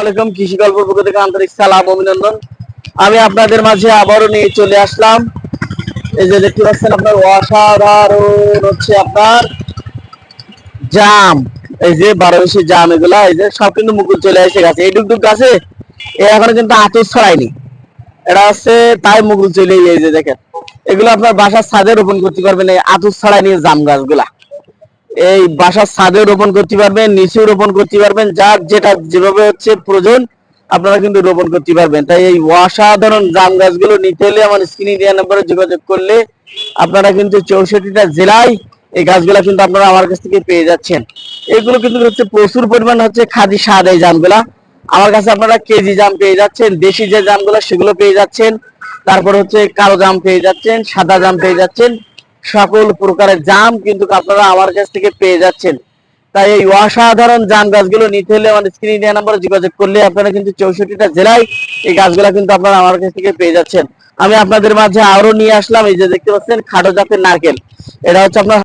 আলাইকুম কৃষি পক্ষ থেকে আন্তরিক সালাম, অভিনন্দন। আমি আপনাদের মাঝে আবারও নিয়ে চলে আসলাম। এই যে দেখতে পাচ্ছেন আপনার অসাধারণ হচ্ছে আপনার জাম। এই যে জাম এগুলা, এই যে সব কিন্তু মুকুল চলে এসে গেছে। এই ডুকডুক গাছে এ এখনও কিন্তু আতর ছড়ায়নি। এটা হচ্ছে তাই মুকুল চলে এই যে দেখেন। এগুলো আপনার বাসার ছাদে রোপণ করতে পারবেন এই আতর ছড়ায়নি জাম গাছগুলা। এই বাসার ছাদে রোপণ করতে পারবেন, নিচেও রোপণ করতে পারবেন, যার যেটা যেভাবে হচ্ছে প্রয়োজন, আপনারা কিন্তু রোপণ করতে পারবেন। তাই এই অসাধারণ জাম গাছগুলো নিতে হলে আমার স্ক্রিনে দেওয়া নম্বরে যোগাযোগ করলে আপনারা কিন্তু চৌষট্টিটা জেলায় এই গাছগুলা কিন্তু আপনারা আমার কাছ থেকে পেয়ে যাচ্ছেন। এগুলো কিন্তু হচ্ছে প্রচুর পরিমাণ হচ্ছে খাদি স্বাদ এই জামগুলা। আমার কাছে আপনারা কেজি জাম পেয়ে যাচ্ছেন, দেশি যে জামগুলো সেগুলো পেয়ে যাচ্ছেন, তারপর হচ্ছে কালো জাম পেয়ে যাচ্ছেন, সাদা জাম পেয়ে যাচ্ছেন। সকল প্রকারের জাম কিন্তু আপনারা আমার কাছ থেকে পেয়ে যাচ্ছেন। তাই এই অসাধারণ জাম গাছগুলো নিতে হলে আমার স্ক্রিন ইন্ডিয়া নাম্বারে যোগাযোগ করলে আপনারা কিন্তু চৌষট্টিটা জেলায় এই গাছগুলো কিন্তু আপনারা আমার কাছ থেকে পেয়ে যাচ্ছেন। আমি আপনাদের মাঝে আরও নিয়ে আসলাম, এই যে দেখতে পাচ্ছেন, খাটো জাতের নারকেল। এটা হচ্ছে আপনার